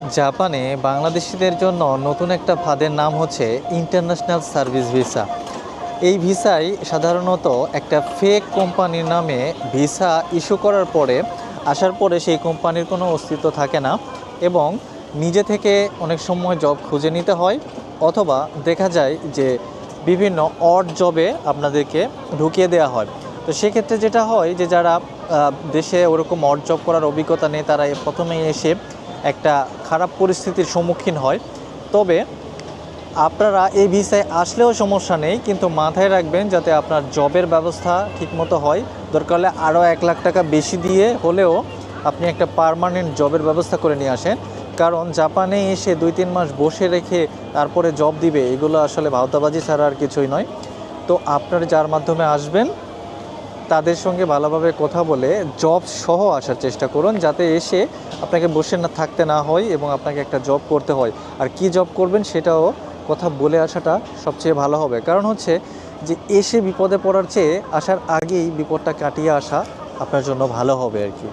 জাপানে বাংলাদেশিদের জন্য নতুন একটা ফাঁদের নাম হচ্ছে ইন্টারন্যাশনাল সার্ভিস ভিসা। এই ভিসায় সাধারণত একটা ফেক কোম্পানির নামে ভিসা ইস্যু করার পরে আসার পরে সেই কোম্পানির কোনো অস্তিত্ব থাকে না এবং নিজে থেকে অনেক সময় জব খুঁজে নিতে হয় অথবা দেখা যায় যে বিভিন্ন অড জবে আপনাদেরকে ঢুকিয়ে দেওয়া হয়। তো সেক্ষেত্রে যেটা হয় যে যারা দেশে ওরকম অড জব করার অভিজ্ঞতা নেই, তারা প্রথমেই এসে একটা খারাপ পরিস্থিতির সম্মুখীন হয়। তবে আপনারা এই ভিসায় আসলেও সমস্যা নেই, কিন্তু মাথায় রাখবেন যাতে আপনার জবের ব্যবস্থা ঠিকমতো হয়। দরকার হলে আরও এক লাখ টাকা বেশি দিয়ে হলেও আপনি একটা পার্মানেন্ট জবের ব্যবস্থা করে নিয়ে আসেন। কারণ জাপানে এসে দুই তিন মাস বসে রেখে তারপরে জব দিবে, এগুলো আসলে ভাওতাবাজি ছাড়া আর কিছুই নয়। তো আপনারা যার মাধ্যমে আসবেন তাদের সঙ্গে ভালোভাবে কথা বলে জব সহ আসার চেষ্টা করুন, যাতে এসে আপনাকে বসে না, থাকতে না হয় এবং আপনাকে একটা জব করতে হয়। আর কি জব করবেন সেটাও কথা বলে আসাটা সবচেয়ে ভালো হবে। কারণ হচ্ছে যে এসে বিপদে পড়ার চেয়ে আসার আগেই বিপদটা কাটিয়ে আসা আপনার জন্য ভালো হবে আর কি।